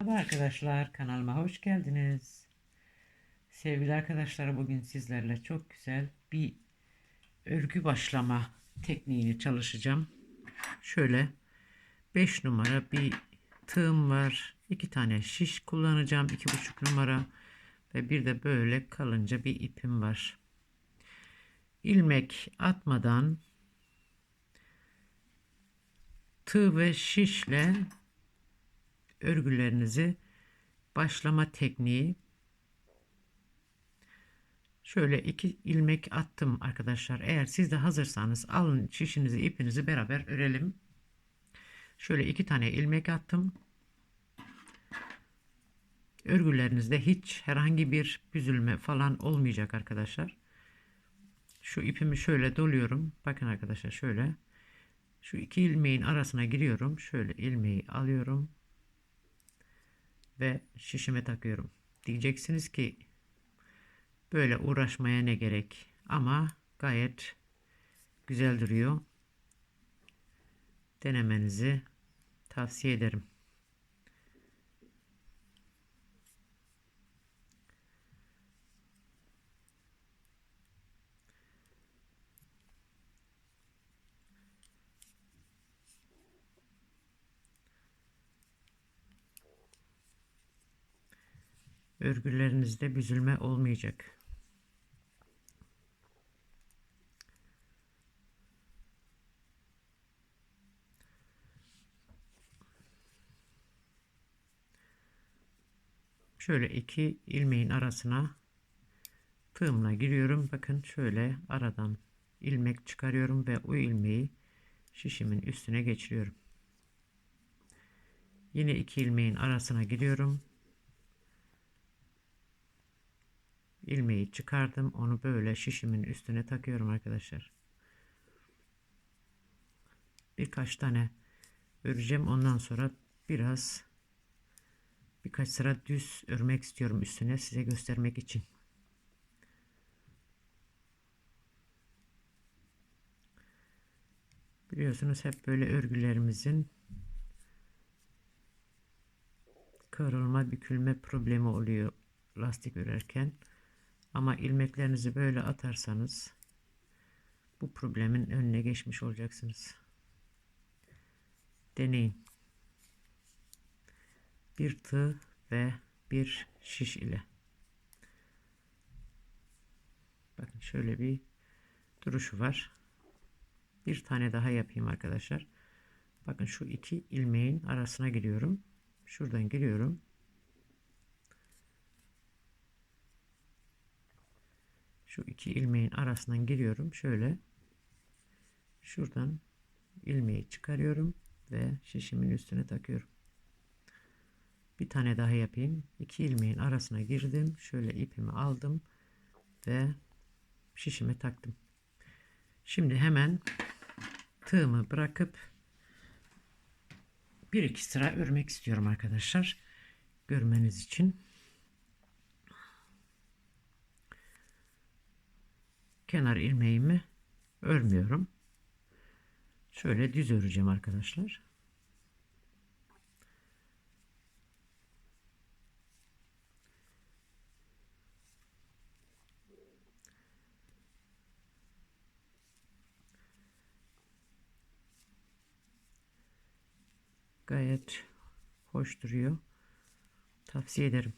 Merhaba arkadaşlar kanalıma hoş geldiniz. Sevgili arkadaşlar bugün sizlerle çok güzel bir örgü başlama tekniğini çalışacağım. Şöyle 5 numara bir tığım var. 2 tane şiş kullanacağım. 2,5 numara ve bir de böyle kalınca bir ipim var. İlmek atmadan tığ ve şişle örgülerinizi başlama tekniği. Şöyle iki ilmek attım arkadaşlar. Eğer siz de hazırsanız alın şişinizi ipinizi beraber örelim. Şöyle iki tane ilmek attım. Örgülerinizde hiç herhangi bir büzülme falan olmayacak arkadaşlar. Şu ipimi şöyle doluyorum. Bakın arkadaşlar şöyle. Şu iki ilmeğin arasına giriyorum. Şöyle ilmeği alıyorum ve şişime takıyorum. Diyeceksiniz ki böyle uğraşmaya ne gerek ama gayet güzel duruyor. Denemenizi tavsiye ederim. Örgülerinizde büzülme olmayacak. Şöyle iki ilmeğin arasına tığımla giriyorum. Bakın şöyle aradan ilmek çıkarıyorum ve o ilmeği şişimin üstüne geçiriyorum. Yine iki ilmeğin arasına giriyorum. İlmeği çıkardım. Onu böyle şişimin üstüne takıyorum arkadaşlar. Birkaç tane öreceğim. Ondan sonra biraz birkaç sıra düz örmek istiyorum üstüne size göstermek için. Biliyorsunuz hep böyle örgülerimizin kırılma, bükülme problemi oluyor lastik örerken. Ama ilmeklerinizi böyle atarsanız bu problemin önüne geçmiş olacaksınız. Deneyin. Bir tığ ve bir şiş ile. Bakın şöyle bir duruşu var. Bir tane daha yapayım arkadaşlar. Bakın şu iki ilmeğin arasına giriyorum. Şuradan giriyorum. Şu iki ilmeğin arasından giriyorum. Şöyle şuradan ilmeği çıkarıyorum ve şişimin üstüne takıyorum. Bir tane daha yapayım. İki ilmeğin arasına girdim. Şöyle ipimi aldım ve şişime taktım. Şimdi hemen tığımı bırakıp bir iki sıra örmek istiyorum arkadaşlar. Görmeniz için kenar ilmeğimi örmüyorum. Şöyle düz öreceğim arkadaşlar. Gayet hoş duruyor. Tavsiye ederim.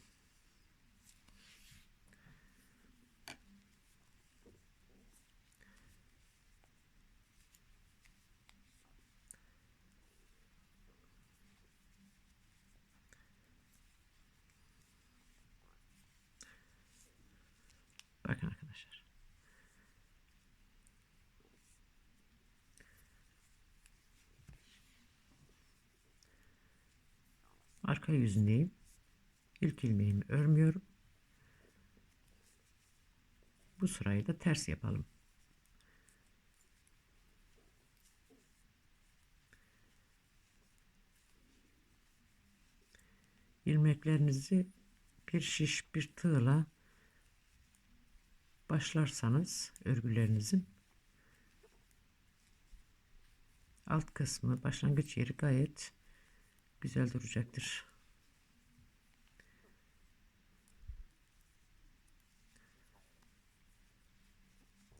Bakın arkadaşlar. Arka yüzündeyim. İlk ilmeğimi örmüyorum. Bu sırayı da ters yapalım. ilmeklerinizi bir şiş bir tığla başlarsanız örgülerinizin alt kısmı başlangıç yeri gayet güzel duracaktır.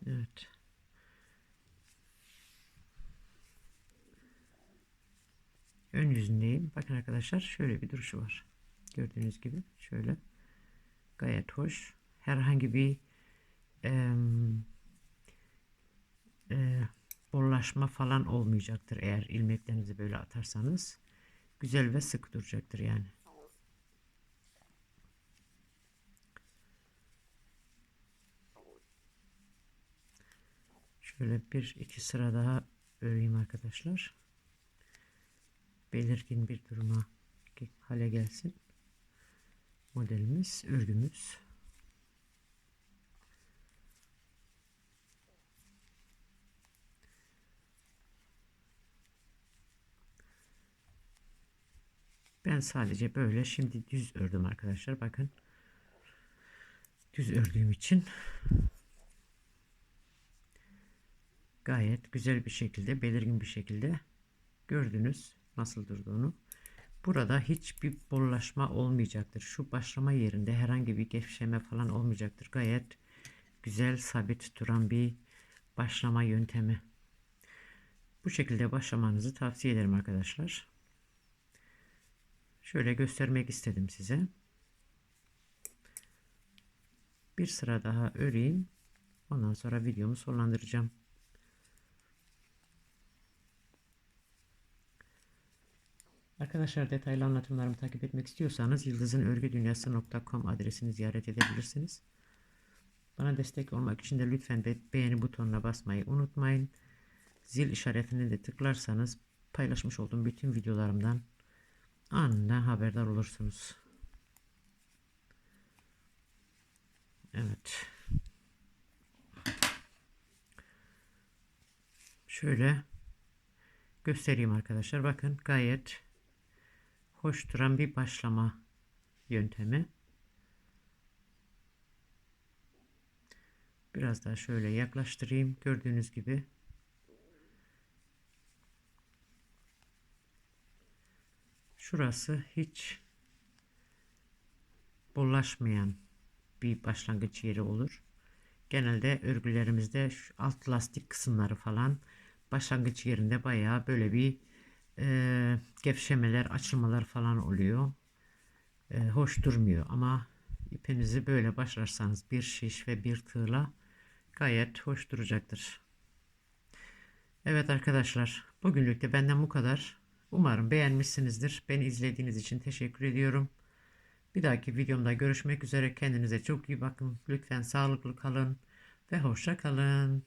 Evet. Ön yüzündeyim. Bakın arkadaşlar şöyle bir duruşu var. Gördüğünüz gibi şöyle gayet hoş. Herhangi bir e, bollaşma falan olmayacaktır eğer ilmeklerinizi böyle atarsanız. Güzel ve sık duracaktır yani. Şöyle bir iki sıra daha öreyim arkadaşlar. Belirgin bir duruma hale gelsin. Modelimiz, örgümüz. Ben sadece böyle şimdi düz ördüm arkadaşlar. Bakın. Düz ördüğüm için gayet güzel bir şekilde, belirgin bir şekilde gördünüz nasıl durduğunu. Burada hiçbir bollaşma olmayacaktır. Şu başlama yerinde herhangi bir gevşeme falan olmayacaktır. Gayet güzel, sabit duran bir başlama yöntemi. Bu şekilde başlamanızı tavsiye ederim arkadaşlar. Şöyle göstermek istedim size. Bir sıra daha öreyim. Ondan sonra videomu sonlandıracağım. Arkadaşlar detaylı anlatımlarımı takip etmek istiyorsanız yıldızınörgüdünyası.com adresini ziyaret edebilirsiniz. Bana destek olmak için de lütfen beğeni butonuna basmayı unutmayın. Zil işaretini de tıklarsanız paylaşmış olduğum bütün videolarımdan anında haberdar olursunuz. Evet. Şöyle göstereyim arkadaşlar. Bakın gayet hoş duran bir başlama yöntemi. Biraz daha şöyle yaklaştırayım. Gördüğünüz gibi şurası hiç bollaşmayan bir başlangıç yeri olur. Genelde örgülerimizde şu alt lastik kısımları falan başlangıç yerinde bayağı böyle bir e, gevşemeler, açılmalar falan oluyor. E, hoş durmuyor ama ipinizi böyle başlarsanız bir şiş ve bir tığla gayet hoş duracaktır. Evet arkadaşlar bugünlük de benden bu kadar. Umarım beğenmişsinizdir. Beni izlediğiniz için teşekkür ediyorum. Bir dahaki videomda görüşmek üzere. Kendinize çok iyi bakın. Lütfen sağlıklı kalın ve hoşça kalın.